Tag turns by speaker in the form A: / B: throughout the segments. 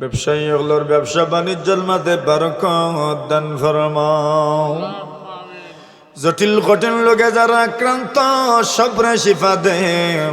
A: ব্যবসায়ী ওগুলোর ব্যবসা বাণিজ্যের মাঝে বারকত দান ফরমাও। জটিল কঠিন লোকে যারা আক্রান্ত, সবরে শিফা দেও।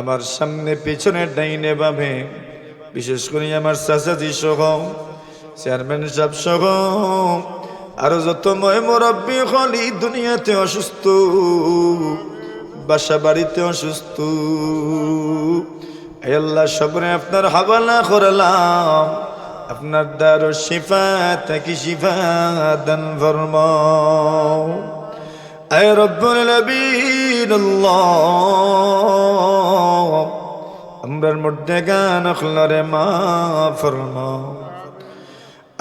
A: আমার সামনে, পিছনে ডাইনে বামে, বিশেষ করে আমার চাচাজি সহ, চেয়ারম্যান সাহেব সহ, আরও যত ময় মুরব্বী হলি দুনিয়াতে অসুস্থ, বাসা বাড়িতে অসুস্থ। আল্লাহ, সবরে আপনার হাওয়ালা করলাম। আপনার দ্বার শিফা থাকি শিফা দান ফরমাও। আয় রব্বুল নবীন আমরার মধ্যে গান আখলারে মা ফরমাও।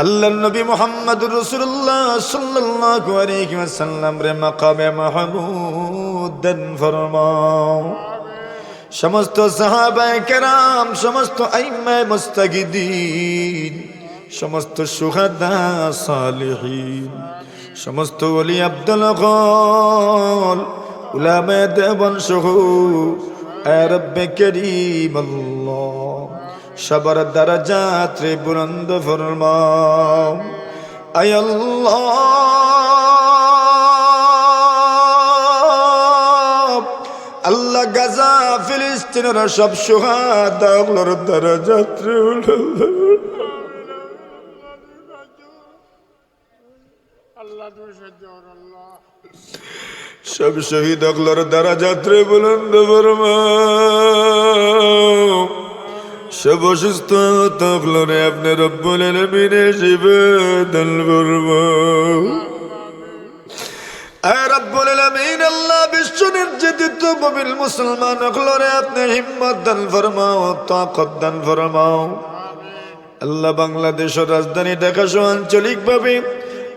A: আল্লাহ নবী মোহাম্মদ রসুল্লাহ সাল্লাল্লাহু আলাইহি ওয়াসাল্লাম রে মাকামে মাহমুদ দান ফরমাও। সমস্ত সাহাবায়ে কেরাম, সমস্ত আইম্মায়ে মুস্তাগিদিন, সমস্ত সুহাদা সালিহিন, সমস্ত ওলি আব্দুল গল উলামায়ে দেবন সহ রব্বে করিম সবার দ্বারা যাত্রে বুলন্দ ফরমাও। আয় আল্লাহ গাজা ফিলিস্তিনের সব সুহাদাগুলোর দ্বারা যাত্রে সব শহীদ অগলোর দ্বারা যাত্রে বুলন্দ ফরমাও সব অসুস্থ তগলরে আপনি রব্বুল আলমিনে শিবে দল ফরমাও নির্যাতিত মুমিন মুসলমান অগলরে আপনি হিম্মত দান ফরমাও, তাকত দান ফরমাও। আল্লাহ বাংলাদেশের রাজধানী ঢাকা সহ আঞ্চলিকভাবে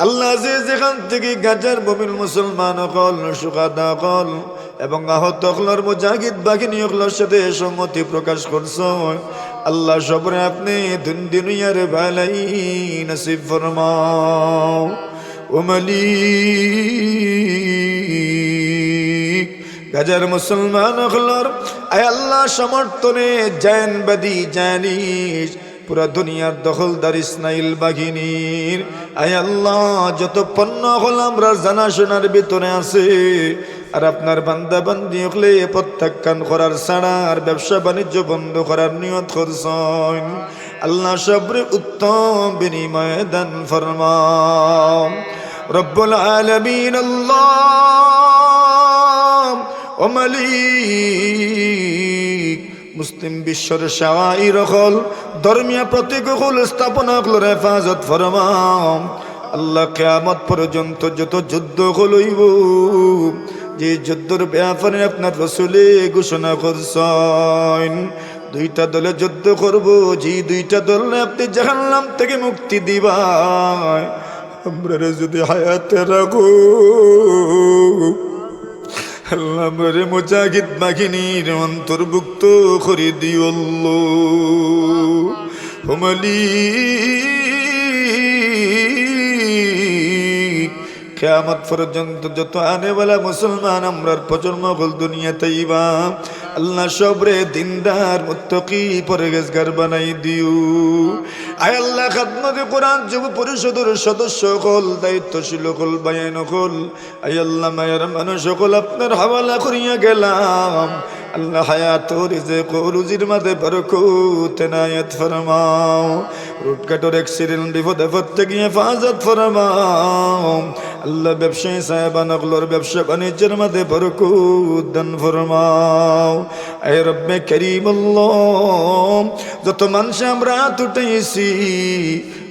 A: আল্লাহ যে যেখান থেকে গাজার মুমিন মুসলমান অকল, সুখাদা অকল এবং আহত অকলর মুজাহিদ বাহিনী অকলর সাথে সম্মতি প্রকাশ করছ। আল্লাহ সবরে আপনি দিন দুনিয়ার ভালাই নসিব ফরমাও। ও মালিক গাজার মুসলমান অকলর আয় আল্লাহ, সমর্থনে জৈনবাদী জানিস, পুরা দুনিয়ার দখলদার ইসনাইল বাঘিনীর আয় আল্লাহ, যত পণ্য হল আমরা জানাশোনার ভিতরে আছে, আর আপনার বান্দা বান্দি হলে প্রত্যাখ্যান করার ছাড়া আর ব্যবসা বাণিজ্য বন্ধ করার নিয়ত করছেন। আল্লাহ সবরে উত্তম বিনিময় দান ফরমাও। রব্বুল আলমিন, আল্লাহ। ও মালিক, মুসলিম বিশ্বর সেৱাই রকল ধর্মীয় প্রতীক স্থাপনা হল হেফাজত ফরমাম আল্লাহ কেয়ামত পর্যন্ত যত যুদ্ধ হলইব যে যুদ্ধর ব্যাপারে আপনার রসুলে ঘোষণা করছেন, দুইটা দলে যুদ্ধ করব, যে দুইটা দল আপনি জাহান্নাম থেকে মুক্তি দিবাই আমরা যদি হায়াতে রাখো আল্লাহ মরে মুজাহিদ বাহিনীর অন্তর্ভুক্ত করে দিওল্ল কেয়ামত পর্যন্ত যত আনেওয়ালা মুসলমান আমরার প্রজন্ম বল দুনিয়াতে ইবা। আল্লাহ সবরে দিনদার, মুত্তকি পরেগেজগার বানাই দিও আয় আল্লাহ খাদমতে কোরআন, যুব পরিষদের সদস্য হল, দায়িত্বশীল হল, বায়ান হল। আয় আল্লাহ মায়ের মানুষ হল, আপনার হাওয়ালা করিয়া গেলাম। আল্লাহ হায়াত রিজেক রুজির মাঝে বরকত নায়াত ফরমাও। রুটকাটোর অ্যাক্সিডেন্ট বিপদ আপদ থেকে হেফাজত ফরমাও। আল্লাহ ব্যবসায়ী সাহেবান অগলোর ব্যবসা বাণিজ্যের মধ্যে বরকত দান ফরমাও। আয় রব্বে করিম যত মানুষ আমরা তুটেছি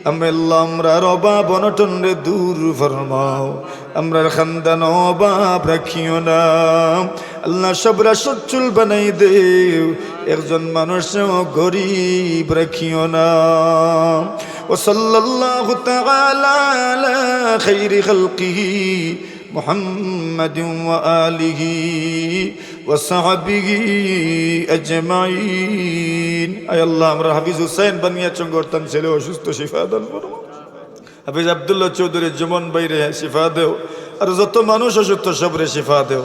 A: আমরা আল্লাহ আমরা অভাব অনটন রে দূর ফরমাও। আমরা খানদান অবাব রাখিও না। আল্লাহ সবরা সচ্ছুল বানাই দেও একজন মানুষ গরিব রাখিও না ও সাল্লাল্লাহ তাআলা আলা খাইরি খালকিহি محمد وآله وصحبه أجمعين أي الله আমরা হাফিজ হুসাইন বানিয়া চঙ্গরতান ছেলে অসুস্থ শিফা দান করো হাফিজ আবদুল্লাহ চৌধুরী জুমন বাইরে শিফা দেও আর যত মানুষ অসুস্থ সবরে শিফা দেও